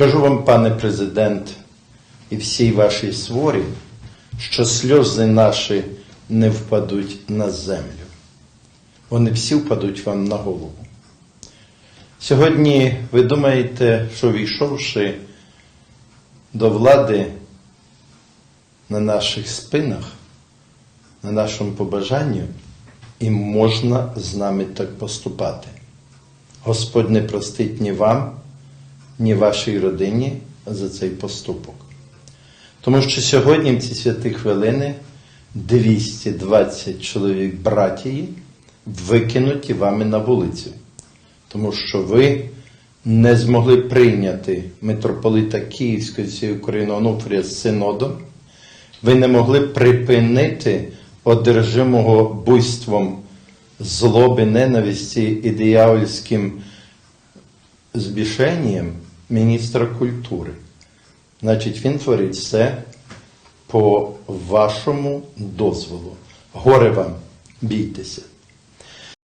Скажу вам, пане президент, і всій вашій сворі, що сльози наші не впадуть на землю. Вони всі впадуть вам на голову. Сьогодні ви думаєте, що війшовши до влади на наших спинах, на нашому побажанні, і можна з нами так поступати. Господь не простить ні вам, ні вашій родині за цей поступок. Тому що сьогодні в ці святі хвилини 220 чоловік братії викинуті вами на вулицю, тому що ви не змогли прийняти митрополита Київської цієї України Онуфрія з синодом, ви не могли припинити одержимого буйством злоби, ненависті і диявольським збішенням міністра культури. Значить, він творить все по вашому дозволу. Горе вам, бійтеся.